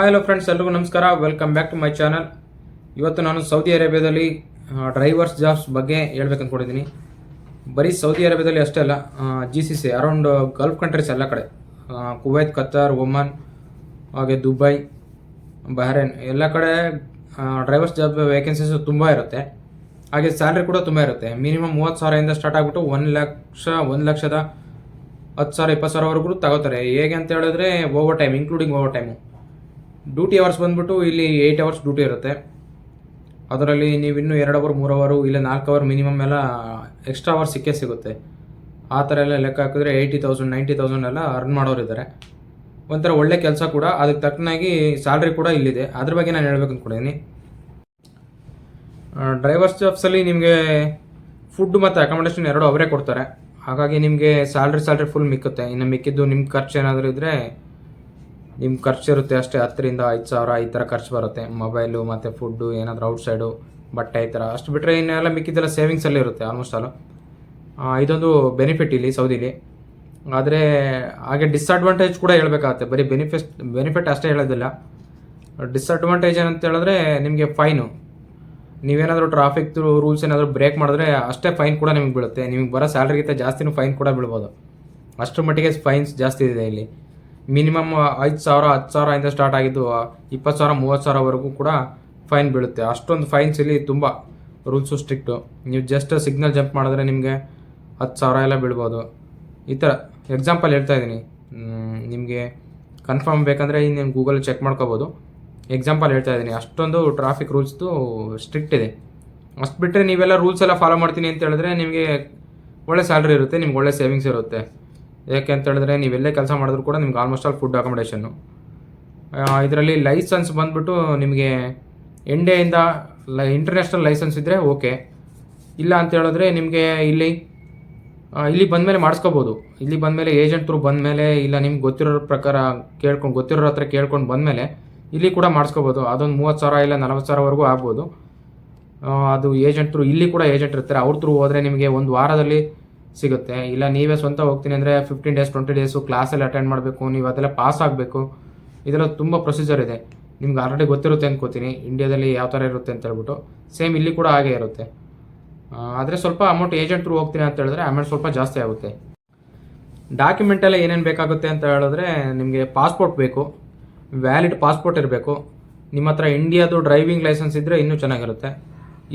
Hello friends ಎಲ್ರಿಗೂ ನಮಸ್ಕಾರ. Welcome back to my channel ಇವತ್ತು ನಾನು ಸೌದಿ ಅರೇಬಿಯಾದಲ್ಲಿ ಡ್ರೈವರ್ಸ್ ಜಾಬ್ಸ್ ಬಗ್ಗೆ ಹೇಳ್ಬೇಕು ಅಂದ್ಕೊಂಡಿದ್ದೀನಿ ಬರೀ ಸೌದಿ ಅರೇಬಿಯಾದಲ್ಲಿ ಅಷ್ಟೇ ಅಲ್ಲ G C C around Gulf countries ಎಲ್ಲ ಕಡೆ. ಕುವೈತ್ ಕತ್ತಾರ್ ಒಮನ್ ಹಾಗೆ ದುಬೈ ಬಹರೇನ್ ಎಲ್ಲ ಕಡೆ ಡ್ರೈವರ್ಸ್ ಜಾಬ್ ವೇಕೆನ್ಸೀಸ್ ತುಂಬ ಇರುತ್ತೆ. ಹಾಗೆ ಸ್ಯಾಲ್ರಿ ಕೂಡ ತುಂಬ ಇರುತ್ತೆ. ಮಿನಿಮಮ್ ಮೂವತ್ತು ಸಾವಿರದಿಂದ ಸ್ಟಾರ್ಟ್ ಆಗಿಬಿಟ್ಟು ಒಂದು ಲಕ್ಷ, ಒಂದು ಲಕ್ಷದ ಹತ್ತು ಸಾವಿರ, ಇಪ್ಪತ್ತು ಸಾವಿರವರೆಗೂ ತಗೋತಾರೆ. ಹೇಗೆ ಅಂತ ಹೇಳಿದ್ರೆ overtime including overtime duty hours ಬಂದ್ಬಿಟ್ಟು ಇಲ್ಲಿ ಏಯ್ಟ್ ಅವರ್ಸ್ ಡ್ಯೂಟಿ ಇರುತ್ತೆ. ಅದರಲ್ಲಿ ನೀವು ಇನ್ನೂ ಎರಡು ಅವರ್ ಮೂರು ಅವರು ಇಲ್ಲ ನಾಲ್ಕು ಅವರ್ ಮಿನಿಮಮ್ ಎಲ್ಲ ಎಕ್ಸ್ಟ್ರಾ ಅವರ್ ಸಿಕ್ಕೇ ಸಿಗುತ್ತೆ. ಆ ಥರ ಎಲ್ಲ ಲೆಕ್ಕ ಹಾಕಿದ್ರೆ ಏಯ್ಟಿ ತೌಸಂಡ್ ನೈಂಟಿ ತೌಸಂಡ್ ಎಲ್ಲ ಅರ್ನ್ ಮಾಡೋರು ಇದ್ದಾರೆ ಒಂಥರ ಒಳ್ಳೆ ಕೆಲಸ ಕೂಡ, ಅದಕ್ಕೆ ತಕ್ಕನಾಗಿ ಸ್ಯಾಲ್ರಿ ಕೂಡ ಇಲ್ಲಿದೆ. ಅದ್ರ ಬಗ್ಗೆ ನಾನು ಹೇಳ್ಬೇಕು ಅಂದ್ಕೊಂಡಿದ್ದೀನಿ ಡ್ರೈವರ್ಸ್ ಜಾಬ್ಸಲ್ಲಿ ನಿಮಗೆ ಫುಡ್ ಮತ್ತು ಅಕಾಮಡೇಷನ್ ಎರಡು ಅವರೇ ಕೊಡ್ತಾರೆ. ಹಾಗಾಗಿ ನಿಮಗೆ ಸ್ಯಾಲ್ರಿ ಸ್ಯಾಲ್ರಿ ಫುಲ್ ಮಿಕ್ಕುತ್ತೆ. ಇನ್ನು ಮಿಕ್ಕಿದ್ದು ನಿಮ್ಮ ಖರ್ಚು ಏನಾದರೂ ಇದ್ದರೆ ನಿಮ್ಮ ಖರ್ಚು ಇರುತ್ತೆ ಅಷ್ಟೇ, ಹತ್ತರಿಂದ ಐದು ಸಾವಿರ ಈ ಥರ ಖರ್ಚು ಬರುತ್ತೆ. ಮೊಬೈಲು ಮತ್ತು ಫುಡ್ಡು, ಏನಾದರೂ ಔಟ್ಸೈಡು ಬಟ್ಟೆ ಈ ಥರ. ಅಷ್ಟು ಬಿಟ್ಟರೆ ಇನ್ನೆಲ್ಲ ಮಿಕ್ಕಿದ್ದೆಲ್ಲ ಸೇವಿಂಗ್ಸಲ್ಲಿ ಇರುತ್ತೆ ಆಲ್ಮೋಸ್ಟ್ ಆಲು ಇದೊಂದು ಬೆನಿಫಿಟ್ ಇಲ್ಲಿ, ಸೌದಿಲಿ. ಆದರೆ ಹಾಗೆ ಡಿಸ್ಅಡ್ವಾಂಟೇಜ್ ಕೂಡ ಹೇಳಬೇಕಾಗುತ್ತೆ. ಬರೀ ಬೆನಿಫಿಟ್ ಬೆನಿಫಿಟ್ ಅಷ್ಟೇ ಹೇಳೋದಿಲ್ಲ. ಡಿಸ್ಅಡ್ವಾಂಟೇಜ್ ಏನಂತ ಹೇಳಿದ್ರೆ ನಿಮಗೆ ಫೈನು ನೀವೇನಾದರೂ ಟ್ರಾಫಿಕ್ ರೂಲ್ಸ್ ಏನಾದರೂ ಬ್ರೇಕ್ ಮಾಡಿದ್ರೆ ಅಷ್ಟೇ ಫೈನ್ ಕೂಡ ನಿಮಗೆ ಬೀಳುತ್ತೆ. ನಿಮಗೆ ಬರೋ ಸ್ಯಾಲ್ರಿಗಿಂತ ಜಾಸ್ತಿನೂ ಫೈನ್ ಕೂಡ ಬೀಳ್ಬೋದು. ಅಷ್ಟರ ಮಟ್ಟಿಗೆ ಫೈನ್ಸ್ ಜಾಸ್ತಿ ಇದೆ ಇಲ್ಲಿ. ಮಿನಿಮಮ್ ಐದು ಸಾವಿರ ಹತ್ತು ಸಾವಿರ ಇಂದ ಸ್ಟಾರ್ಟ್ ಆಗಿದ್ದು ಇಪ್ಪತ್ತು ಸಾವಿರ, ಮೂವತ್ತು ಸಾವಿರವರೆಗೂ ಕೂಡ ಫೈನ್ ಬೀಳುತ್ತೆ. ಅಷ್ಟೊಂದು ಫೈನ್ಸ್ ಇಲ್ಲಿ ತುಂಬ ರೂಲ್ಸು ಸ್ಟ್ರಿಕ್ಟು ನೀವು ಜಸ್ಟ್ ಸಿಗ್ನಲ್ ಜಂಪ್ ಮಾಡಿದ್ರೆ ನಿಮಗೆ ಹತ್ತು ಸಾವಿರ ಎಲ್ಲ ಬೀಳ್ಬೋದು. ಈ ಥರ ಎಕ್ಸಾಂಪಲ್ ಹೇಳ್ತಾ ಇದ್ದೀನಿ. ನಿಮಗೆ ಕನ್ಫರ್ಮ್ ಬೇಕಂದರೆ ನೀವು ಗೂಗಲ್ ಚೆಕ್ ಮಾಡ್ಕೋಬೋದು. ಎಕ್ಸಾಂಪಲ್ ಹೇಳ್ತಾ ಇದ್ದೀನಿ. ಅಷ್ಟೊಂದು ಟ್ರಾಫಿಕ್ ರೂಲ್ಸ್ದು ಸ್ಟ್ರಿಕ್ಟ್ ಇದೆ. ಅಷ್ಟು ಬಿಟ್ಟರೆ ನೀವೆಲ್ಲ ರೂಲ್ಸ್ ಎಲ್ಲ ಫಾಲೋ ಮಾಡ್ತೀನಿ ಅಂತ ಹೇಳಿದ್ರೆ ನಿಮಗೆ ಒಳ್ಳೆ ಸ್ಯಾಲ್ರಿ ಇರುತ್ತೆ, ನಿಮ್ಗೆ ಒಳ್ಳೆ ಸೇವಿಂಗ್ಸ್ ಇರುತ್ತೆ. ಯಾಕೆ ಅಂತ ಹೇಳಿದ್ರೆ ನೀವೆಲ್ಲೇ ಕೆಲಸ ಮಾಡಿದ್ರು ಕೂಡ ನಿಮ್ಗೆ ಆಲ್ಮೋಸ್ಟ್ ಆಲ್ ಫುಡ್ ಅಕಾಮಿಡೇಷನ್ನು ಇದರಲ್ಲಿ ಲೈಸೆನ್ಸ್ ಬಂದ್ಬಿಟ್ಟು ನಿಮಗೆ ಇಂಡಿಯಾಯಿಂದ ಲೈ ಇಂಟರ್ನ್ಯಾಷನಲ್ ಲೈಸೆನ್ಸ್ ಇದ್ದರೆ ಓಕೆ ಇಲ್ಲ ಅಂತ ಹೇಳಿದ್ರೆ ನಿಮಗೆ ಇಲ್ಲಿ ಇಲ್ಲಿ ಬಂದಮೇಲೆ ಮಾಡಿಸ್ಕೋಬೋದು. ಇಲ್ಲಿ ಬಂದಮೇಲೆ ಏಜೆಂಟ್ ಥ್ರೂ ಬಂದಮೇಲೆ ಇಲ್ಲ ನಿಮ್ಗೆ ಗೊತ್ತಿರೋ ಪ್ರಕಾರ ಕೇಳ್ಕೊಂಡು, ಗೊತ್ತಿರೋರ ಹತ್ರ ಕೇಳ್ಕೊಂಡು ಬಂದಮೇಲೆ ಇಲ್ಲಿ ಕೂಡ ಮಾಡಿಸ್ಕೋಬೋದು. ಅದೊಂದು ಮೂವತ್ತು ಸಾವಿರ ಇಲ್ಲ ನಲವತ್ತು ಸಾವಿರವರೆಗೂ ಆಗ್ಬೋದು. ಅದು ಏಜೆಂಟ್ ಥ್ರೂ ಇಲ್ಲಿ ಕೂಡ ಏಜೆಂಟ್ ಇರ್ತಾರೆ. ಅವ್ರ ಥ್ರೂ ಹೋದರೆ ನಿಮಗೆ ಒಂದು ವಾರದಲ್ಲಿ ಸಿಗುತ್ತೆ. ಇಲ್ಲ, ನೀವೇ ಸ್ವಂತ ಹೋಗ್ತೀನಿ ಅಂದರೆ ಫಿಫ್ಟೀನ್ ಡೇಸ್ ಟ್ವೆಂಟಿ ಡೇಸು ಕ್ಲಾಸಲ್ಲಿ ಅಟೆಂಡ್ ಮಾಡಬೇಕು, ನೀವು ಅದೆಲ್ಲ ಪಾಸ್ ಆಗಬೇಕು. ಇದೆಲ್ಲ ತುಂಬ ಪ್ರೊಸೀಜರ್ ಇದೆ. ನಿಮ್ಗೆ ಆಲ್ರೆಡಿ ಗೊತ್ತಿರುತ್ತೆ ಅನ್ಕೋತೀನಿ. ಇಂಡಿಯಾದಲ್ಲಿ ಯಾವ ಥರ ಇರುತ್ತೆ ಅಂತ ಹೇಳ್ಬಿಟ್ಟು. ಸೇಮ್ ಇಲ್ಲಿ ಕೂಡ ಹಾಗೆ ಇರುತ್ತೆ. ಆದರೆ ಸ್ವಲ್ಪ ಅಮೌಂಟ್ ಏಜೆಂಟ್ ತ್ರೂ ಹೋಗ್ತೀನಿ ಅಂತ ಹೇಳಿದ್ರೆ ಅಮೌಂಟ್ ಸ್ವಲ್ಪ ಜಾಸ್ತಿ ಆಗುತ್ತೆ. ಡಾಕ್ಯುಮೆಂಟ್ ಎಲ್ಲ ಏನೇನು ಬೇಕಾಗುತ್ತೆ ಅಂತ ಹೇಳಿದ್ರೆ ನಿಮಗೆ ಪಾಸ್ಪೋರ್ಟ್ ಬೇಕು ವ್ಯಾಲಿಡ್ ಪಾಸ್ಪೋರ್ಟ್ ಇರಬೇಕು. ನಿಮ್ಮ ಹತ್ರ ಇಂಡಿಯಾದು ಡ್ರೈವಿಂಗ್ ಲೈಸೆನ್ಸ್ ಇದ್ದರೆ ಇನ್ನೂ ಚೆನ್ನಾಗಿರುತ್ತೆ.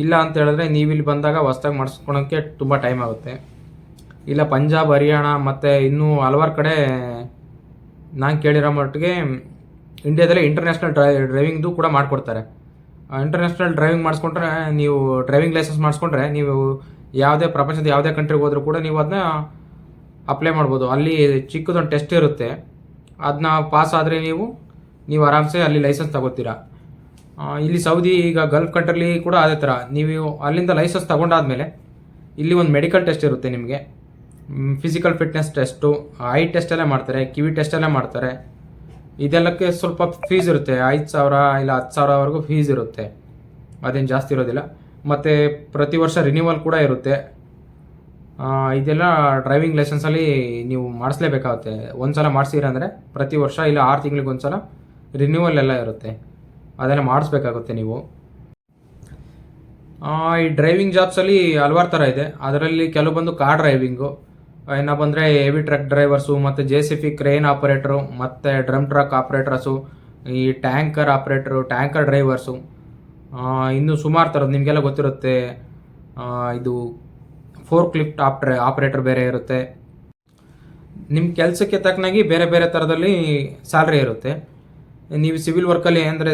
ಇಲ್ಲ ಅಂತ ಹೇಳಿದ್ರೆ ನೀವು ಇಲ್ಲಿ ಬಂದಾಗ ಹೊಸ್ದಾಗಿ ಮಾಡಿಸ್ಕೊಳೋಕ್ಕೆ ತುಂಬ ಟೈಮ್ ಆಗುತ್ತೆ. ಇಲ್ಲ ಪಂಜಾಬ್, ಹರಿಯಾಣ, ಮತ್ತು ಇನ್ನೂ ಹಲವಾರು ಕಡೆ ನಾನು ಕೇಳಿರೋ ಮಟ್ಟಿಗೆ ಇಂಡಿಯಾದಲ್ಲಿ ಇಂಟರ್ನ್ಯಾಷನಲ್ ಡ್ರೈ ಡ್ರೈವಿಂಗ್ದು ಕೂಡ ಮಾಡಿಕೊಡ್ತಾರೆ. ಇಂಟರ್ನ್ಯಾಷನಲ್ ಡ್ರೈವಿಂಗ್ ಮಾಡಿಸ್ಕೊಂಡ್ರೆ ನೀವು ಡ್ರೈವಿಂಗ್ ಲೈಸೆನ್ಸ್ ಮಾಡಿಸ್ಕೊಂಡ್ರೆ ನೀವು ಯಾವುದೇ ಪ್ರಪಂಚದ ಯಾವುದೇ ಕಂಟ್ರಿಗೆ ಹೋದರೂ ಕೂಡ ನೀವು ಅದನ್ನ ಅಪ್ಲೈ ಮಾಡ್ಬೋದು. ಅಲ್ಲಿ ಚಿಕ್ಕದೊಂದು ಟೆಸ್ಟ್ ಇರುತ್ತೆ. ಅದನ್ನ ಪಾಸ್ ಆದರೆ ನೀವು ನೀವು ಆರಾಮ್ಸೆ ಅಲ್ಲಿ ಲೈಸೆನ್ಸ್ ತಗೋತೀರಾ. ಇಲ್ಲಿ ಸೌದಿ ಈಗ ಗಲ್ಫ್ ಕಂಟ್ರಿಲಿ ಕೂಡ ಅದೇ ಥರ ನೀವು ಅಲ್ಲಿಂದ ಲೈಸೆನ್ಸ್ ತಗೊಂಡಾದ್ಮೇಲೆ ಇಲ್ಲಿ ಒಂದು ಮೆಡಿಕಲ್ ಟೆಸ್ಟ್ ಇರುತ್ತೆ ನಿಮಗೆ. Physical fitness test eye test ಎಲ್ಲ ಮಾಡ್ತಾರೆ, ಕಿವಿ ಟೆಸ್ಟ್ ಎಲ್ಲ ಮಾಡ್ತಾರೆ. ಇದೆಲ್ಲಕ್ಕೆ ಸ್ವಲ್ಪ ಫೀಸ್ ಇರುತ್ತೆ, ಐದು ಸಾವಿರ ಇಲ್ಲ ಹತ್ತು ಸಾವಿರವರೆಗೂ ಫೀಸ್ ಇರುತ್ತೆ. ಅದೇನು ಜಾಸ್ತಿ ಇರೋದಿಲ್ಲ. ಮತ್ತು ಪ್ರತಿ ವರ್ಷ ರಿನ್ಯೂವಲ್ ಕೂಡ ಇರುತ್ತೆ. ಇದೆಲ್ಲ ಡ್ರೈವಿಂಗ್ ಲೈಸೆನ್ಸಲ್ಲಿ ನೀವು ಮಾಡಿಸ್ಲೇಬೇಕಾಗುತ್ತೆ. ಒಂದು ಸಲ ಮಾಡಿಸಿರ ಅಂದರೆ ಪ್ರತಿ ವರ್ಷ ಇಲ್ಲ ಆರು ತಿಂಗಳಿಗೆ ಒಂದು ಸಲ ರಿನ್ಯೂವಲ್ ಎಲ್ಲ ಇರುತ್ತೆ. ಅದನ್ನು ಮಾಡಿಸ್ಬೇಕಾಗುತ್ತೆ ನೀವು. ಈ ಡ್ರೈವಿಂಗ್ ಜಾಬ್ಸಲ್ಲಿ ಹಲವಾರು ಥರ ಇದೆ. ಅದರಲ್ಲಿ ಕೆಲವು ಬಂದು ಕಾರ್ ಡ್ರೈವಿಂಗು ಇನ್ನು ಅಂದರೆ ಹೆವಿ ಟ್ರಕ್ ಡ್ರೈವರ್ಸು ಮತ್ತು J C B crane operator ಮತ್ತು ಡ್ರಮ್ ಟ್ರಕ್ ಆಪ್ರೇಟರ್ಸು ಈ ಟ್ಯಾಂಕರ್ ಆಪ್ರೇಟ್ರು ಟ್ಯಾಂಕರ್ ಡ್ರೈವರ್ಸು ಇನ್ನು ಸುಮಾರು ಥರದ್ದು ನಿಮಗೆಲ್ಲ ಗೊತ್ತಿರುತ್ತೆ ಇದು ಫೋರ್ ಕ್ಲಿಫ್ಟ್ ಆಪ್ಟ್ರೆ ಆಪ್ರೇಟರ್ ಬೇರೆ ಇರುತ್ತೆ. ನಿಮ್ಮ ಕೆಲಸಕ್ಕೆ ತಕ್ಕನಾಗಿ ಬೇರೆ ಬೇರೆ ಥರದಲ್ಲಿ ಸ್ಯಾಲ್ರಿ ಇರುತ್ತೆ. ನೀವು ಸಿವಿಲ್ ವರ್ಕಲ್ಲಿ ಅಂದರೆ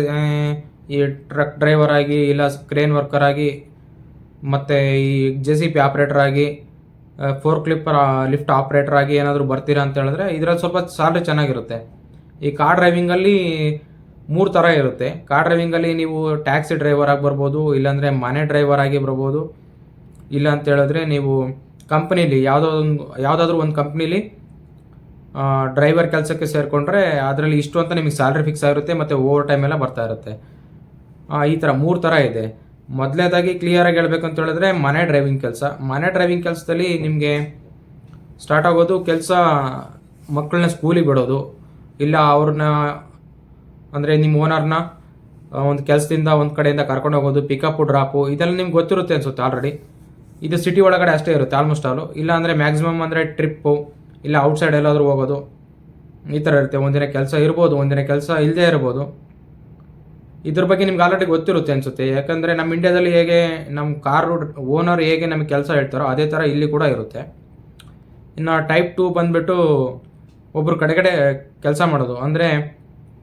ಈ ಟ್ರಕ್ ಡ್ರೈವರ್ ಆಗಿ, ಇಲ್ಲ ಕ್ರೇನ್ ವರ್ಕರ್ ಆಗಿ, ಮತ್ತು ಈ ಜೆ ಸಿ ಪಿ ಆಪ್ರೇಟರ್ ಆಗಿ ಫೋರ್ ಕ್ಲಿಪ್ಪರ್ ಲಿಫ್ಟ್ ಆಪ್ರೇಟರ್ ಆಗಿ ಏನಾದರೂ ಬರ್ತೀರಾ ಅಂತ ಹೇಳಿದ್ರೆ ಇದರಲ್ಲಿ ಸ್ವಲ್ಪ ಸ್ಯಾಲ್ರಿ ಚೆನ್ನಾಗಿರುತ್ತೆ. ಈ ಕಾರ್ ಡ್ರೈವಿಂಗಲ್ಲಿ ಮೂರು ಥರ ಇರುತ್ತೆ. ಕಾರ್ ಡ್ರೈವಿಂಗಲ್ಲಿ ನೀವು ಟ್ಯಾಕ್ಸಿ ಡ್ರೈವರ್ ಆಗಿ ಬರ್ಬೋದು, ಇಲ್ಲಾಂದರೆ ಮನೆ ಡ್ರೈವರ್ ಆಗಿ ಬರ್ಬೋದು. ಇಲ್ಲ ಅಂತ ಹೇಳಿದ್ರೆ ನೀವು ಕಂಪ್ನೀಲಿ ಒಂದು, ಯಾವುದಾದ್ರೂ ಒಂದು ಕಂಪ್ನೀಲಿ ಡ್ರೈವರ್ ಕೆಲಸಕ್ಕೆ ಸೇರಿಕೊಂಡ್ರೆ ಅದರಲ್ಲಿ ಇಷ್ಟು ಅಂತ ನಿಮಗೆ ಸ್ಯಾಲ್ರಿ ಫಿಕ್ಸ್ ಆಗಿರುತ್ತೆ ಮತ್ತು ಓವರ್ ಟೈಮ್ ಎಲ್ಲ ಬರ್ತಾ ಇರುತ್ತೆ. ಈ ಥರ ಮೂರು ಥರ ಇದೆ. ಮೊದಲನೇದಾಗಿ ಕ್ಲಿಯರಾಗಿ ಅಂತ ಹೇಳಿದ್ರೆ ಮನೆ ಡ್ರೈವಿಂಗ್ ಕೆಲಸ. ಮನೆ ಡ್ರೈವಿಂಗ್ ಕೆಲಸದಲ್ಲಿ ನಿಮಗೆ ಸ್ಟಾರ್ಟ್ ಆಗೋದು ಕೆಲಸ ಮಕ್ಕಳನ್ನ ಸ್ಕೂಲಿಗೆ ಬಿಡೋದು. ಇಲ್ಲ ಅವ್ರನ್ನ ಅಂದರೆ ನಿಮ್ಮ ಓನರ್ನ ಒಂದು ಕೆಲಸದಿಂದ ಒಂದು ಕಡೆಯಿಂದ ಕರ್ಕೊಂಡು ಹೋಗೋದು ಪಿಕಪ್ ಡ್ರಾಪು ಇದೆಲ್ಲ ನಿಮ್ಗೆ ಗೊತ್ತಿರುತ್ತೆ ಅನ್ಸುತ್ತೆ ಆಲ್ರೆಡಿ ಇದು ಸಿಟಿ ಒಳಗಡೆ ಅಷ್ಟೇ ಇರುತ್ತೆ ಆಲ್ಮೋಸ್ಟ್ ಆಲು ಇಲ್ಲ ಅಂದರೆ ಮ್ಯಾಕ್ಸಿಮಮ್ ಅಂದರೆ ಟ್ರಿಪ್ಪು ಇಲ್ಲ ಔಟ್ಸೈಡ್ ಎಲ್ಲಾದರೂ ಹೋಗೋದು. ಈ ಥರ ಇರುತ್ತೆ. ಒಂದಿನ ಕೆಲಸ ಇರ್ಬೋದು, ಒಂದಿನ ಕೆಲಸ ಇಲ್ಲದೇ ಇರ್ಬೋದು. ಇದ್ರ ಬಗ್ಗೆ ನಿಮ್ಗೆ ಆಲ್ರೆಡಿ ಗೊತ್ತಿರುತ್ತೆ ಅನ್ಸುತ್ತೆ. ಯಾಕಂದರೆ ನಮ್ಮ ಇಂಡಿಯಾದಲ್ಲಿ ಹೇಗೆ ನಮ್ಮ ಕಾರ್ ಓನರ್ ಹೇಗೆ ನಮಗೆ ಕೆಲಸ ಹೇಳ್ತಾರೋ ಅದೇ ಥರ ಇಲ್ಲಿ ಕೂಡ ಇರುತ್ತೆ. ಇನ್ನು ಟೈಪ್ ಟು ಬಂದುಬಿಟ್ಟು ಒಬ್ಬರು ಕಡೆಗಡೆ ಕೆಲಸ ಮಾಡೋದು. ಅಂದರೆ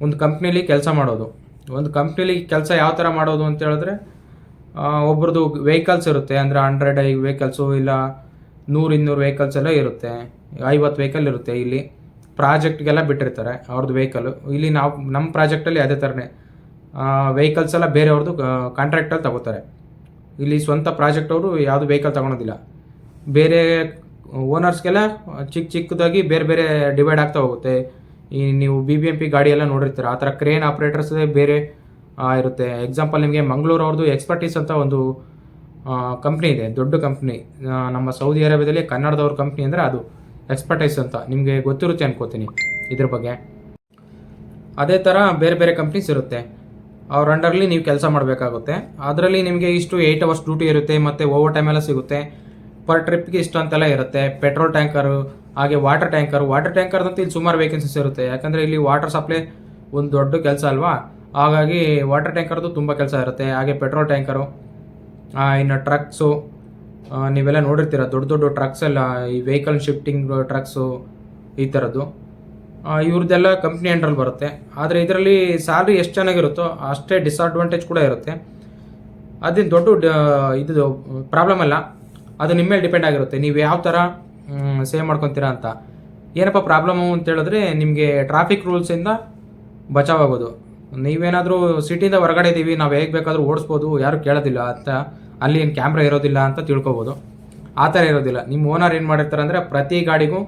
ಒಂದು ಕಂಪ್ನೀಲಿ ಕೆಲಸ ಮಾಡೋದು. ಒಂದು ಕಂಪ್ನಿಲಿ ಕೆಲಸ ಯಾವ ಥರ ಮಾಡೋದು ಅಂತ ಹೇಳಿದ್ರೆ ಒಬ್ರದ್ದು ವೆಹಿಕಲ್ಸ್ ಇರುತ್ತೆ. ಅಂದರೆ ಹಂಡ್ರೆಡ್ ವೆಹಿಕಲ್ಸು ಇಲ್ಲ, ನೂರು ಇನ್ನೂರು ವೆಹಿಕಲ್ಸ್ ಎಲ್ಲ ಇರುತ್ತೆ. ಐವತ್ತು ವೆಹಿಕಲ್ ಇರುತ್ತೆ ಇಲ್ಲಿ. ಪ್ರಾಜೆಕ್ಟ್ಗೆಲ್ಲ ಬಿಟ್ಟಿರ್ತಾರೆ ಅವ್ರದ್ದು ವೆಹಿಕಲ್ಲು ಇಲ್ಲಿ ನಾವು ನಮ್ಮ ಪ್ರಾಜೆಕ್ಟಲ್ಲಿ ಅದೇ ಥರನೇ ವೆಹಿಕಲ್ಸ್ ಎಲ್ಲ ಬೇರೆಯವ್ರದ್ದು ಕಾಂಟ್ರಾಕ್ಟಲ್ಲಿ ತಗೋತಾರೆ. ಇಲ್ಲಿ ಸ್ವಂತ ಪ್ರಾಜೆಕ್ಟ್ ಅವರು ಯಾವುದು ವೆಹಿಕಲ್ ತಗೊಳೋದಿಲ್ಲ. ಬೇರೆ ಓನರ್ಸ್ಗೆಲ್ಲ ಚಿಕ್ಕ ಚಿಕ್ಕದಾಗಿ ಬೇರೆ ಬೇರೆ ಡಿವೈಡ್ ಆಗ್ತಾ ಹೋಗುತ್ತೆ. ಈ ನೀವು ಬಿ ಬಿ ಎಂ ಪಿ ಗಾಡಿ ಎಲ್ಲ ನೋಡಿರ್ತೀರ, ಆ ಥರ ಕ್ರೇನ್ ಆಪ್ರೇಟರ್ಸ್ ಬೇರೆ ಇರುತ್ತೆ. ಎಕ್ಸಾಂಪಲ್ ನಿಮಗೆ ಮಂಗಳೂರು ಅವ್ರದ್ದು ಎಕ್ಸ್ಪರ್ಟೀಸ್ ಅಂತ ಒಂದು ಕಂಪ್ನಿ ಇದೆ, ದೊಡ್ಡ ಕಂಪ್ನಿ ನಮ್ಮ ಸೌದಿ ಅರೇಬಿಯಾದಲ್ಲಿ ಕನ್ನಡದವ್ರ ಕಂಪ್ನಿ ಅಂದರೆ ಅದು. ಎಕ್ಸ್ಪರ್ಟೈಸ್ ಅಂತ. ನಿಮಗೆ ಗೊತ್ತಿರುತ್ತೆ ಅನ್ಕೋತೀನಿ ಇದ್ರ ಬಗ್ಗೆ. ಅದೇ ಥರ ಬೇರೆ ಬೇರೆ ಕಂಪ್ನೀಸ್ ಇರುತ್ತೆ. ಅವ್ರ ಅಂಡರ್ಲಿ ನೀವು ಕೆಲಸ ಮಾಡಬೇಕಾಗುತ್ತೆ. ಅದರಲ್ಲಿ ನಿಮಗೆ ಇಷ್ಟು ಏಯ್ಟ್ ಅವರ್ಸ್ ಡ್ಯೂಟಿ ಇರುತ್ತೆ, ಮತ್ತು ಓವರ್ ಟೈಮ್ ಎಲ್ಲ ಸಿಗುತ್ತೆ. ಪರ್ ಟ್ರಿಪ್ಗೆ ಇಷ್ಟು ಅಂತೆಲ್ಲ ಇರುತ್ತೆ. ಪೆಟ್ರೋಲ್ ಟ್ಯಾಂಕರು ಹಾಗೆ ವಾಟರ್ ಟ್ಯಾಂಕರು ವಾಟರ್ ಟ್ಯಾಂಕರ್ದಂತೂ ಇಲ್ಲಿ ಸುಮಾರು ವೇಕೆನ್ಸೀಸ್ ಇರುತ್ತೆ. ಯಾಕಂದರೆ ಇಲ್ಲಿ ವಾಟರ್ ಸಪ್ಲೈ ಒಂದು ದೊಡ್ಡ ಕೆಲಸ ಅಲ್ವಾ? ಹಾಗಾಗಿ ವಾಟರ್ ಟ್ಯಾಂಕರ್ದು ತುಂಬ ಕೆಲಸ ಇರುತ್ತೆ. ಹಾಗೆ ಪೆಟ್ರೋಲ್ ಟ್ಯಾಂಕರು ಇನ್ನು ಟ್ರಕ್ಸು ನೀವೆಲ್ಲ ನೋಡಿರ್ತೀರ ದೊಡ್ಡ ದೊಡ್ಡ ಟ್ರಕ್ಸ್ ಎಲ್ಲ, ಈ ವೆಹಿಕಲ್ ಶಿಫ್ಟಿಂಗ್ ಟ್ರಕ್ಸು ಈ ಥರದ್ದು ಇವ್ರದ್ದೆಲ್ಲ ಕಂಪ್ನಿ ಅಂಡ್ರಲ್ಲಿ ಬರುತ್ತೆ. ಆದರೆ ಇದರಲ್ಲಿ ಸ್ಯಾಲ್ರಿ ಎಷ್ಟು ಚೆನ್ನಾಗಿರುತ್ತೋ ಅಷ್ಟೇ ಡಿಸ್ಅಡ್ವಾಂಟೇಜ್ ಕೂಡ ಇರುತ್ತೆ. ಅದೇನು ದೊಡ್ಡ ಇದು ಪ್ರಾಬ್ಲಮ್ ಅಲ್ಲ. ಅದು ನಿಮ್ಮ ಮೇಲೆ ಡಿಪೆಂಡ್ ಆಗಿರುತ್ತೆ. ನೀವು ಯಾವ ಥರ ಸೇವ್ ಮಾಡ್ಕೊತೀರಾ ಅಂತ. ಏನಪ್ಪ ಪ್ರಾಬ್ಲಮ್ಮು ಅಂತ ಹೇಳಿದ್ರೆ ನಿಮಗೆ ಟ್ರಾಫಿಕ್ ರೂಲ್ಸಿಂದ ಬಚಾವಾಗೋದು. ನೀವೇನಾದರೂ ಸಿಟಿಯಿಂದ ಹೊರಗಡೆ ಇದ್ದೀವಿ ನಾವು ಹೇಗೆ ಬೇಕಾದರೂ ಓಡಿಸ್ಬೋದು, ಯಾರು ಕೇಳೋದಿಲ್ಲ ಅಂತ. ಅಲ್ಲಿ ಏನು ಕ್ಯಾಮ್ರಾ ಇರೋದಿಲ್ಲ ಅಂತ ತಿಳ್ಕೊಬೋದು. ಆ ಥರ ಇರೋದಿಲ್ಲ. ನಿಮ್ಮ ಓನರ್ ಏನು ಮಾಡಿರ್ತಾರೆ ಅಂದರೆ ಪ್ರತಿ ಗಾಡಿಗೂ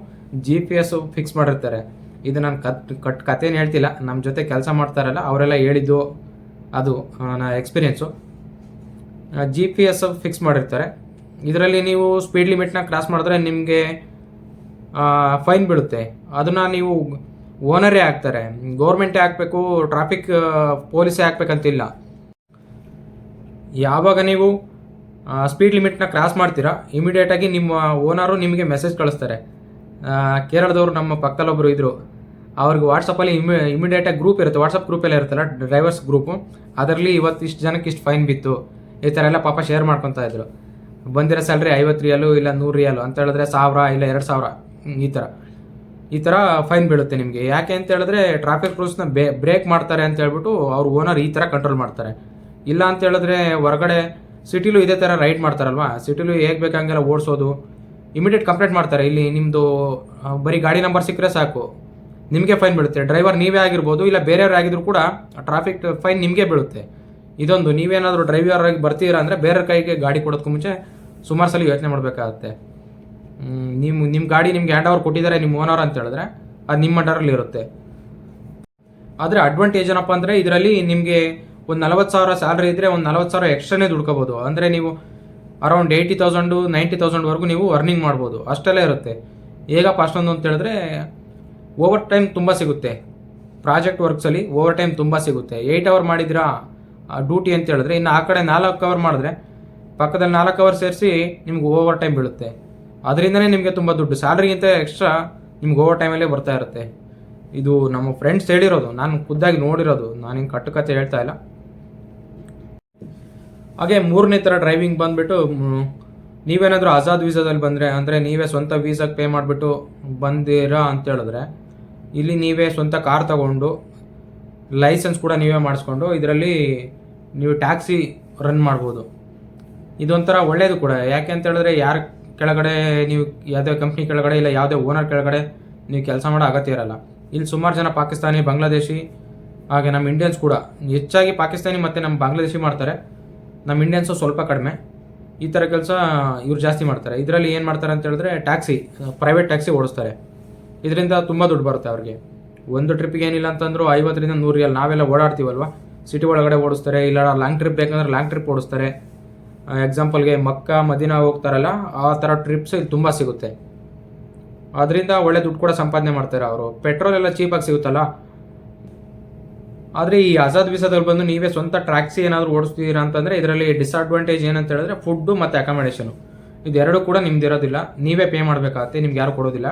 ಜಿ ಪಿ ಎಸ್ ಫಿಕ್ಸ್ ಮಾಡಿರ್ತಾರೆ. ಇದು ನಾನು ಕತ್, ಕಟ್, ಕಥೆನ ಹೇಳ್ತಿಲ್ಲ. ನಮ್ಮ ಜೊತೆ ಕೆಲಸ ಮಾಡ್ತಾರಲ್ಲ, ಅವರೆಲ್ಲ ಹೇಳಿದ್ದು ಅದು ನನ್ನ experience G P S fix ಮಾಡಿರ್ತಾರೆ. ಇದರಲ್ಲಿ ನೀವು ಸ್ಪೀಡ್ ಲಿಮಿಟ್ನ ಕ್ರಾಸ್ ಮಾಡಿದ್ರೆ ನಿಮಗೆ ಫೈನ್ ಬೀಳುತ್ತೆ. ಅದನ್ನು ನೀವು ಓನರೇ ಹಾಕ್ತಾರೆ ಗೌರ್ಮೆಂಟೇ ಹಾಕಬೇಕು ಟ್ರಾಫಿಕ್ ಪೊಲೀಸೇ ಹಾಕ್ಬೇಕಂತಿಲ್ಲ ಯಾವಾಗ ನೀವು ಸ್ಪೀಡ್ ಲಿಮಿಟ್ನ ಕ್ರಾಸ್ ಮಾಡ್ತೀರಾ ಇಮಿಡಿಯೇಟಾಗಿ ನಿಮ್ಮ ಓನರು ನಿಮಗೆ ಮೆಸೇಜ್ ಕಳಿಸ್ತಾರೆ. ಕೇರಳದವರು ನಮ್ಮ ಪಕ್ಕದಲ್ಲೊಬ್ಬರು ಇದ್ದರು ಅವ್ರಿಗೆ ವಾಟ್ಸಪ್ಪಲ್ಲಿ ಇಮಿ ಇಮಿಡಿಯೇಟಾಗಿ ಗ್ರೂಪ್ ಇರುತ್ತೆ. ವಾಟ್ಸಪ್ ಗ್ರೂಪೆಲ್ಲ ಇರುತ್ತಲ್ಲ ಡ್ರೈವರ್ಸ್ ಗ್ರೂಪು ಅದರಲ್ಲಿ ಇವತ್ತು ಇಷ್ಟು ಜನಕ್ಕೆ ಇಷ್ಟು ಫೈನ್ ಬಿತ್ತು. ಈ ಥರ ಎಲ್ಲ ಪಾಪ ಶೇರ್ ಮಾಡ್ಕೊತಾ ಇದ್ರು. ಬಂದಿರೋ ಸ್ಯಾಲ್ರಿ ಐವತ್ತು ರಿಯಲು ಇಲ್ಲ ನೂರು ರಿಯಲು ಅಂತ ಹೇಳಿದ್ರೆ ಸಾವಿರ, ಇಲ್ಲ ಎರಡು ಸಾವಿರ. ಈ ಥರ ಈ ಥರ ಫೈನ್ ಬೀಳುತ್ತೆ ನಿಮಗೆ. ಯಾಕೆ ಅಂತ ಹೇಳಿದ್ರೆ ಟ್ರಾಫಿಕ್ ರೂಲ್ಸ್ನ ಬೇ ಬ್ರೇಕ್ ಮಾಡ್ತಾರೆ ಅಂತ ಹೇಳ್ಬಿಟ್ಟು ಅವ್ರ ಓನರ್ ಈ ಥರ ಕಂಟ್ರೋಲ್ ಮಾಡ್ತಾರೆ. ಇಲ್ಲ ಅಂತ ಹೇಳಿದ್ರೆ ಹೊರಗಡೆ ಸಿಟಿಲೂ ಇದೇ ಥರ ರೈಡ್ ಮಾಡ್ತಾರಲ್ವಾ? ಸಿಟಿಲೂ ಹೇಗೆ ಬೇಕಂಗೆಲ್ಲ ಓಡಿಸೋದು. ಇಮಿಡಿಯೇಟ್ ಕಂಪ್ಲೇಂಟ್ ಮಾಡ್ತಾರೆ. ಇಲ್ಲಿ ನಿಮ್ಮದು ಬರೀ ಗಾಡಿ ನಂಬರ್ ಸಿಕ್ಕರೆ ಸಾಕು. ನಿಮಗೆ ಫೈನ್ ಬೀಳುತ್ತೆ. ಡ್ರೈವರ್ ನೀವೇ ಆಗಿರ್ಬೋದು, ಇಲ್ಲ ಬೇರೆಯವ್ರು ಆಗಿದ್ರು ಕೂಡ ಟ್ರಾಫಿಕ್ ಫೈನ್ ನಿಮಗೆ ಬೀಳುತ್ತೆ. ಇದೊಂದು, ನೀವೇನಾದರೂ ಡ್ರೈವರ್ ಆಗಿ ಬರ್ತೀರಾ ಅಂದರೆ ಬೇರೆ ಕೈಗೆ ಗಾಡಿ ಕೊಡೋದಕ್ಕೂ ಮುಂಚೆ ಸುಮಾರು ಸಲ ಯೋಚನೆ ಮಾಡಬೇಕಾಗತ್ತೆ. ನಿಮ್ಮ ನಿಮ್ಮ ಗಾಡಿ ನಿಮ್ಗೆ ಹ್ಯಾಂಡ್ ಓವರ್ ಕೊಟ್ಟಿದ್ದಾರೆ, ನಿಮ್ಮ ಓನರ್ ಅಂತ ಹೇಳಿದ್ರೆ ಅದು ನಿಮ್ಮ ಅಂಡರಲ್ಲಿ ಇರುತ್ತೆ. ಆದರೆ ಅಡ್ವಾಂಟೇಜ್ ಏನಪ್ಪ ಅಂದರೆ ಇದರಲ್ಲಿ ನಿಮಗೆ ಒಂದು ನಲವತ್ತು ಸಾವಿರ ಸ್ಯಾಲ್ರಿ ಇದ್ದರೆ ಒಂದು ನಲವತ್ತು ಸಾವಿರ ಎಕ್ಸ್ಟ್ರಾನೇ ದುಡ್ಕೋಬೋದು. ಅಂದರೆ ನೀವು ಅರೌಂಡ್ ಏಯ್ಟಿ ತೌಸಂಡು, ನೈಂಟಿ ತೌಸಂಡ್ವರೆಗೂ ನೀವು ಅರ್ನಿಂಗ್ ಮಾಡ್ಬೋದು. ಅಷ್ಟೆಲ್ಲ ಇರುತ್ತೆ. ಹೇಗಪ್ಪ ಅಷ್ಟೊಂದು ಅಂತ ಹೇಳಿದ್ರೆ ಓವರ್ ಟೈಮ್ ತುಂಬ ಸಿಗುತ್ತೆ. ಪ್ರಾಜೆಕ್ಟ್ ವರ್ಕ್ಸಲ್ಲಿ ಓವರ್ ಟೈಮ್ ತುಂಬ ಸಿಗುತ್ತೆ. ಏಯ್ಟ್ ಅವರ್ ಮಾಡಿದ್ರಾ ಡ್ಯೂಟಿ ಅಂತ ಹೇಳಿದ್ರೆ, ಇನ್ನು ಆ ಕಡೆ ನಾಲ್ಕು ಅವರ್ ಮಾಡಿದ್ರೆ, ಪಕ್ಕದಲ್ಲಿ ನಾಲ್ಕು ಅವರ್ ಸೇರಿಸಿ ನಿಮ್ಗೆ ಓವರ್ ಟೈಮ್ ಬೀಳುತ್ತೆ. ಅದರಿಂದನೇ ನಿಮಗೆ ತುಂಬ ದುಡ್ಡು. ಸ್ಯಾಲ್ರಿಗಿಂತ ಎಕ್ಸ್ಟ್ರಾ ನಿಮ್ಗೆ ಓವರ್ ಟೈಮಲ್ಲೇ ಬರ್ತಾ ಇರುತ್ತೆ. ಇದು ನಮ್ಮ ಫ್ರೆಂಡ್ಸ್ ಹೇಳಿರೋದು. ನಾನು ಖುದ್ದಾಗಿ ನೋಡಿರೋದು. ನಾನು ಹಿಂಗೆ ಕಟ್ಟು ಕತೆ ಹೇಳ್ತಾ ಇಲ್ಲ. ಹಾಗೆ ಮೂರನೇ ಥರ ಡ್ರೈವಿಂಗ್ ಬಂದುಬಿಟ್ಟು ನೀವೇನಾದರೂ ಆಜಾದ್ ವೀಸಾದಲ್ಲಿ ಬಂದರೆ, ಅಂದರೆ ನೀವೇ ಸ್ವಂತ ವೀಸಾಗೆ ಪೇ ಮಾಡಿಬಿಟ್ಟು ಬಂದಿರಾ ಅಂತ ಹೇಳಿದ್ರೆ, ಇಲ್ಲಿ ನೀವೇ ಸ್ವಂತ ಕಾರ್ ತಗೊಂಡು ಲೈಸೆನ್ಸ್ ಕೂಡ ನೀವೇ ಮಾಡಿಸ್ಕೊಂಡು, ಇದರಲ್ಲಿ ನೀವು ಟ್ಯಾಕ್ಸಿ ರನ್ ಮಾಡ್ಬೋದು. ಇದೊಂಥರ ಒಳ್ಳೆಯದು ಕೂಡ. ಯಾಕೆ ಅಂತ ಹೇಳಿದ್ರೆ, ಯಾರ ಕೆಳಗಡೆ ನೀವು, ಯಾವುದೇ ಕಂಪ್ನಿ ಕೆಳಗಡೆ ಇಲ್ಲ, ಯಾವುದೇ ಓನರ್ ಕೆಳಗಡೆ ನೀವು ಕೆಲಸ ಮಾಡೋ ಅಗತ್ಯ ಇರಲ್ಲ. ಇಲ್ಲಿ ಸುಮಾರು ಜನ ಪಾಕಿಸ್ತಾನಿ ಬಾಂಗ್ಲಾದೇಶಿ ಹಾಗೆ ನಮ್ಮ ಇಂಡಿಯನ್ಸ್ ಕೂಡ. ಹೆಚ್ಚಾಗಿ ಪಾಕಿಸ್ತಾನಿ ಮತ್ತು ನಮ್ಮ ಬಾಂಗ್ಲಾದೇಶಿ ಮಾಡ್ತಾರೆ. ನಮ್ಮ ಇಂಡಿಯನ್ಸು ಸ್ವಲ್ಪ ಕಡಿಮೆ. ಈ ಥರ ಕೆಲಸ ಇವ್ರು ಜಾಸ್ತಿ ಮಾಡ್ತಾರೆ. ಇದರಲ್ಲಿ ಏನು ಮಾಡ್ತಾರೆ ಅಂತ ಹೇಳಿದ್ರೆ ಟ್ಯಾಕ್ಸಿ ಪ್ರೈವೇಟ್ ಟ್ಯಾಕ್ಸಿ ಓಡಿಸ್ತಾರೆ. ಇದರಿಂದ ತುಂಬ ದುಡ್ಡು ಬರುತ್ತೆ ಅವ್ರಿಗೆ. ಒಂದು ಟ್ರಿಪ್ಗೆ ಏನಿಲ್ಲ ಅಂತಂದ್ರು ಐವತ್ತರಿಂದ ನೂರು ರಿಯಲ್ ನಾವೆಲ್ಲ ಓಡಾಡ್ತೀವಲ್ವ? ಸಿಟಿ ಒಳಗಡೆ ಓಡಿಸ್ತಾರೆ ಇಲ್ಲ ಲಾಂಗ್ ಟ್ರಿಪ್ ಬೇಕಂದ್ರೆ ಲಾಂಗ್ ಟ್ರಿಪ್ ಓಡಿಸ್ತಾರೆ. ಎಕ್ಸಾಂಪಲ್ಗೆ ಮಕ್ಕ, ಮದಿನ ಹೋಗ್ತಾರಲ್ಲ, ಆ ಥರ ಟ್ರಿಪ್ಸ್ ಇಲ್ಲಿ ತುಂಬ ಸಿಗುತ್ತೆ. ಅದರಿಂದ ಒಳ್ಳೆ ದುಡ್ಡು ಕೂಡ ಸಂಪಾದನೆ ಮಾಡ್ತಾರೆ ಅವರು. ಪೆಟ್ರೋಲ್ ಎಲ್ಲ ಚೀಪಾಗಿ ಸಿಗುತ್ತಲ್ಲ? ಆದರೆ ಈ ಆಜಾದ್ ವಿಸಾದಲ್ಲಿ ಬಂದು ನೀವೇ ಸ್ವಂತ ಟ್ಯಾಕ್ಸಿ ಏನಾದರೂ ಓಡಿಸ್ತೀರಾ ಅಂತಂದರೆ ಇದರಲ್ಲಿ ಡಿಸ್ಅಡ್ವಾಂಟೇಜ್ ಏನಂತ ಹೇಳಿದ್ರೆ ಫುಡ್ಡು ಮತ್ತು ಅಕಾಮಡೇಷನು ಇದೆರಡು ಕೂಡ ನಿಮ್ದು ಇರೋದಿಲ್ಲ. ನೀವೇ ಪೇ ಮಾಡಬೇಕಾಗತ್ತೆ, ನಿಮ್ಗೆ ಯಾರು ಕೊಡೋದಿಲ್ಲ.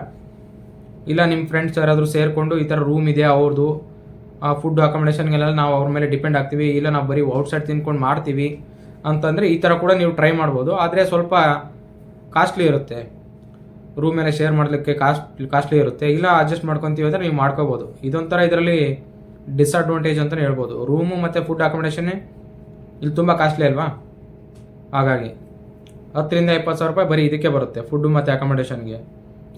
ಇಲ್ಲ ನಿಮ್ಮ ಫ್ರೆಂಡ್ಸ್ ಯಾರಾದರೂ ಸೇರಿಕೊಂಡು ಈ ಥರ ರೂಮ್ ಇದೆ ಅವ್ರದ್ದು ಆ ಫುಡ್ ಅಕಾಮಡೇಷನ್ಗೆಲ್ಲ ನಾವು ಅವ್ರ ಮೇಲೆ ಡಿಪೆಂಡ್ ಆಗ್ತೀವಿ. ಇಲ್ಲ ನಾವು ಬರೀ ಔಟ್ಸೈಡ್ ತಿನ್ಕೊಂಡು ಮಾಡ್ತೀವಿ ಅಂತಂದರೆ ಈ ಥರ ಕೂಡ ನೀವು ಟ್ರೈ ಮಾಡ್ಬೋದು. ಆದರೆ ಸ್ವಲ್ಪ ಕಾಸ್ಟ್ಲಿ ಇರುತ್ತೆ. ರೂಮ್ ಮೇಲೆ ಶೇರ್ ಮಾಡಲಿಕ್ಕೆ ಕಾಸ್ಟ್ ಕಾಸ್ಟ್ಲಿ ಇರುತ್ತೆ. ಇಲ್ಲ ಅಡ್ಜಸ್ಟ್ ಮಾಡ್ಕೊತೀವಿ ಅಂದರೆ ನೀವು ಮಾಡ್ಕೋಬೋದು. ಇದೊಂಥರ ಇದರಲ್ಲಿ ಡಿಸ್ಅಡ್ವಾಂಟೇಜ್ ಅಂತಲೇ ಹೇಳ್ಬೋದು. ರೂಮು ಮತ್ತು ಫುಡ್ ಅಕಾಮಿಡೇಷನ್ನೇ ಇಲ್ಲಿ ತುಂಬ ಕಾಸ್ಟ್ಲಿ ಅಲ್ವಾ? ಹಾಗಾಗಿ ಹತ್ತರಿಂದ ಇಪ್ಪತ್ತು ಸಾವಿರ ರೂಪಾಯಿ ಬರೀ ಇದಕ್ಕೆ ಬರುತ್ತೆ ಫುಡ್ಡು ಮತ್ತು ಅಕೊಮಡೇಷನ್ಗೆ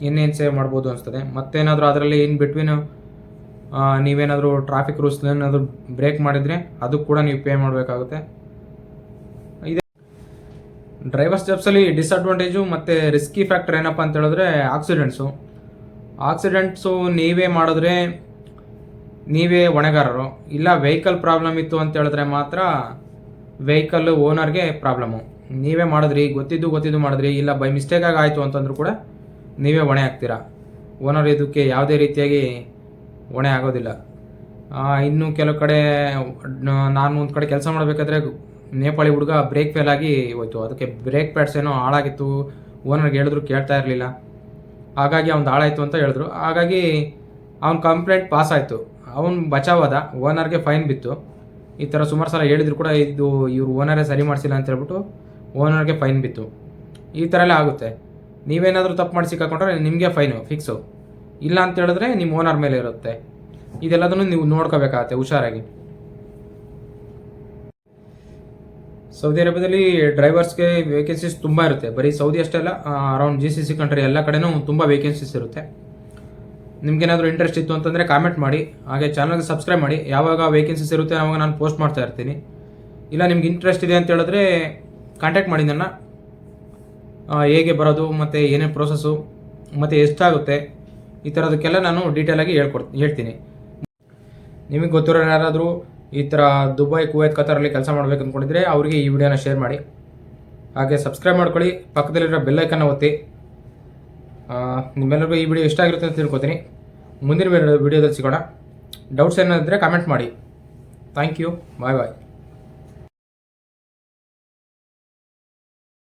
ಇನ್ನೇನು ಸೇವ್ ಮಾಡ್ಬೋದು ಅನಿಸ್ತದೆ. ಮತ್ತೇನಾದರೂ ಅದರಲ್ಲಿ ಇನ್ ಬಿಟ್ವೀನು ನೀವೇನಾದರೂ ಟ್ರಾಫಿಕ್ ರೂಲ್ಸ್ ಏನಾದರೂ ಬ್ರೇಕ್ ಮಾಡಿದರೆ ಅದು ಕೂಡ ನೀವು ಪೇ ಮಾಡಬೇಕಾಗುತ್ತೆ. ಇದೆ. ಡ್ರೈವರ್ಸ್ ಜಾಬ್ಸಲ್ಲಿ ಡಿಸ್ಅಡ್ವಾಂಟೇಜು ಮತ್ತು ರಿಸ್ಕಿ ಫ್ಯಾಕ್ಟರ್ ಏನಪ್ಪ ಅಂತ ಹೇಳಿದ್ರೆ ಆಕ್ಸಿಡೆಂಟ್ಸು ಆಕ್ಸಿಡೆಂಟ್ಸು ನೀವೇ ಮಾಡಿದ್ರೆ ನೀವೇ ಹೊಣೆಗಾರರು. ಇಲ್ಲ ವೆಹಿಕಲ್ ಪ್ರಾಬ್ಲಮ್ ಇತ್ತು ಅಂತ ಹೇಳಿದ್ರೆ ಮಾತ್ರ ವೆಹಿಕಲ್ ಓನರ್ಗೆ ಪ್ರಾಬ್ಲಮ್ಮು ನೀವೇ ಮಾಡಿದ್ರಿ, ಗೊತ್ತಿದ್ದು ಗೊತ್ತಿದ್ದು ಮಾಡಿದ್ರಿ, ಇಲ್ಲ ಬೈ ಮಿಸ್ಟೇಕಾಗಿ ಆಯಿತು ಅಂತಂದ್ರೂ ಕೂಡ ನೀವೇ ಹೊಣೆ ಆಗ್ತೀರಾ? ಓನರ್ ಇದಕ್ಕೆ ಯಾವುದೇ ರೀತಿಯಾಗಿ ಹೊಣೆ ಆಗೋದಿಲ್ಲ. ಇನ್ನು ಕೆಲವು ಕಡೆ ನಾನು ಒಂದು ಕಡೆ ಕೆಲಸ ಮಾಡಬೇಕಾದ್ರೆ ನೇಪಾಳಿ ಹುಡುಗ ಬ್ರೇಕ್ ಫೇಲ್ ಆಗಿ ಹೋಯ್ತು. ಅದಕ್ಕೆ ಬ್ರೇಕ್ ಪ್ಯಾಡ್ಸ್ ಏನೋ ಹಾಳಾಗಿತ್ತು. ಓನರ್ಗೆ ಹೇಳಿದ್ರು, ಕೇಳ್ತಾ ಇರಲಿಲ್ಲ. ಹಾಗಾಗಿ ಅವ್ನು ಹಾಳಾಯಿತು ಅಂತ ಹೇಳಿದ್ರು. ಹಾಗಾಗಿ ಅವ್ನ ಕಂಪ್ಲೇಂಟ್ ಪಾಸ್ ಆಯಿತು. ಅವನು ಬಚಾವಾದ ಓನರ್ಗೆ ಫೈನ್ ಬಿತ್ತು. ಈ ಥರ ಸುಮಾರು ಸಲ ಹೇಳಿದ್ರು ಕೂಡ ಇದು ಇವ್ರು ಓನರೇ ಸರಿ ಮಾಡಿಸಿಲ್ಲ ಅಂತ ಹೇಳ್ಬಿಟ್ಟು ಓನರ್ಗೆ ಫೈನ್ ಬಿತ್ತು. ಈ ಥರ ಎಲ್ಲ ಆಗುತ್ತೆ. ನೀವೇನಾದರೂ ತಪ್ಪು ಮಾಡಿ ಸಿಕ್ಕಾಕೊಂಡ್ರೆ ನಿಮಗೆ ಫೈನು ಫಿಕ್ಸು ಇಲ್ಲ ಅಂತ ಹೇಳಿದ್ರೆ ನಿಮ್ಮ ಓನರ್ ಮೇಲೆ ಇರುತ್ತೆ. ಇದೆಲ್ಲದನ್ನು ನೀವು ನೋಡ್ಕೋಬೇಕಾಗತ್ತೆ ಹುಷಾರಾಗಿ. ಸೌದಿ ಅರೇಬಿಯಾದಲ್ಲಿ ಡ್ರೈವರ್ಸ್ಗೆ ವೇಕೆನ್ಸೀಸ್ ತುಂಬ ಇರುತ್ತೆ. ಬರೀ ಸೌದಿ ಅಷ್ಟೇ ಅಲ್ಲ around G C C country ಎಲ್ಲ ಕಡೆನೂ ತುಂಬ ವೇಕೆನ್ಸೀಸ್ ಇರುತ್ತೆ. ನಿಮ್ಗೇನಾದರೂ ಇಂಟ್ರೆಸ್ಟ್ ಇತ್ತು ಅಂತಂದರೆ ಕಾಮೆಂಟ್ ಮಾಡಿ. ಹಾಗೆ ಚಾನಲ್ಗೆ ಸಬ್ಸ್ಕ್ರೈಬ್ ಮಾಡಿ. ಯಾವಾಗ ವೇಕೆನ್ಸೀಸ್ ಇರುತ್ತೆ ಆವಾಗ ನಾನು ಪೋಸ್ಟ್ ಮಾಡ್ತಾ ಇರ್ತೀನಿ. ಇಲ್ಲ, ನಿಮ್ಗೆ ಇಂಟ್ರೆಸ್ಟ್ ಇದೆ ಅಂತ ಹೇಳಿದ್ರೆ ಕಾಂಟ್ಯಾಕ್ಟ್ ಮಾಡಿ ನನ್ನ. ಹೇಗೆ ಬರೋದು, ಮತ್ತು ಏನೇನು ಪ್ರೋಸೆಸ್ಸು ಮತ್ತು ಎಷ್ಟಾಗುತ್ತೆ, ಈ ಥರದಕ್ಕೆಲ್ಲ ನಾನು ಡೀಟೇಲಾಗಿ ಹೇಳ್ಕೊಡ್, ಹೇಳ್ತೀನಿ. ನಿಮಗೆ ಗೊತ್ತಿರೋ ಯಾರಾದರೂ ಈ ಥರ ದುಬೈ, ಕುವೈತ್, ಕತಾರಲ್ಲಿ ಕೆಲಸ ಮಾಡಬೇಕು ಅಂದ್ಕೊಂಡಿದ್ರೆ ಅವರಿಗೆ ಈ ವಿಡಿಯೋನ ಶೇರ್ ಮಾಡಿ. ಹಾಗೆ ಸಬ್ಸ್ಕ್ರೈಬ್ ಮಾಡ್ಕೊಳ್ಳಿ. ಪಕ್ಕದಲ್ಲಿರೋ ಬೆಲ್ಲೈಕನ್ನ ಒತ್ತಿ. ನಿಮ್ಮೆಲ್ಲರಿಗೂ ಈ ವಿಡಿಯೋ ಇಷ್ಟ ಆಗಿರುತ್ತೆ ಅಂತ ತಿಳ್ಕೊತೀನಿ. ಮುಂದಿನ ವಿಡಿಯೋದಲ್ಲಿ ಸಿಗೋಣ. ಡೌಟ್ಸ್ ಏನಾದರೆ ಕಾಮೆಂಟ್ ಮಾಡಿ. Thank you bye bye